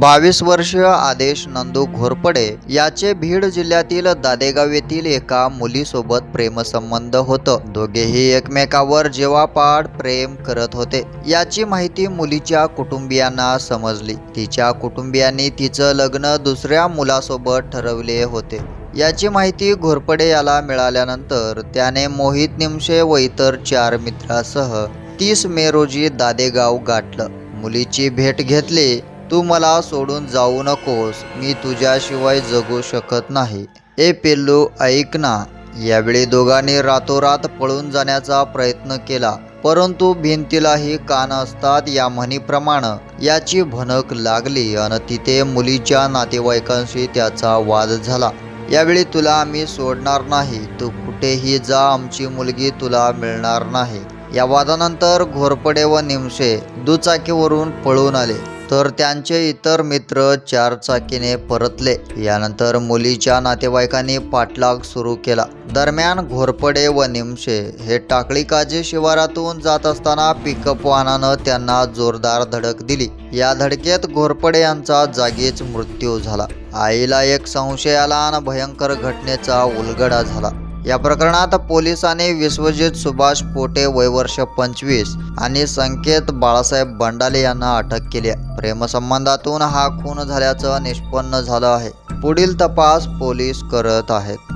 बावीस वर्ष आदेश नंदू घोरपडे याचे बीड जिल्ह्यातील दादेगाव येथील एका मुलीसोबत प्रेमसंबंध होतं. दोघेही एकमेकावर जेव्हापाड प्रेम करत होते. याची माहिती मुलीच्या कुटुंबियांना समजली. तिच्या कुटुंबियांनी तिचं लग्न दुसऱ्या मुलासोबत ठरवले होते. याची माहिती घोरपडे याला मिळाल्यानंतर त्याने मोहित निमशे व इतर चार मित्रासह तीस मे रोजी दादेगाव गाठलं. मुलीची भेट घेतली. तू मला सोडून जाऊ नकोस मी तुझ्याशिवाय जगू शकत नाही. ए पिल्लू ऐक ना. यावेळी दोघांनी रातोरात पळून जाण्याचा प्रयत्न केला परंतु भिंतीलाही कान असतात या म्हणीप्रमाणे. याची भनक लागली आणि तिथे मुलीच्या नातेवाईकांशी त्याचा वाद झाला. यावेळी तुला आम्ही सोडणार नाही. तू कुठेही जा आमची मुलगी तुला मिळणार नाही. या वादानंतर घोरपडे व निमशे दुचाकीवरून पळून आले. तर त्यांचे इतर मित्र चारचाकीने परतले. यानंतर मुलीच्या नातेवाईकांनी पाठलाग सुरू केला. दरम्यान घोरपडे व निमशे हे टाकळी काजी शिवारातून जात असताना पिकअप वाहनानं त्यांना जोरदार धडक दिली. या धडकेत घोरपडे यांचा जागीच मृत्यू झाला. आईला एक संशयाला आणि भयंकर घटनेचा उलगडा झाला. या प्रकरणात पोलिसांनी विश्वजित सुभाष पोटे वय वर्ष पंचवीस आणि संकेत बाळासाहेब बंडाले यांना अटक केली आहे. प्रेमसंबंधातून हा खून झाल्याचं निष्पन्न झालं आहे. पुढील तपास पोलीस करत आहेत.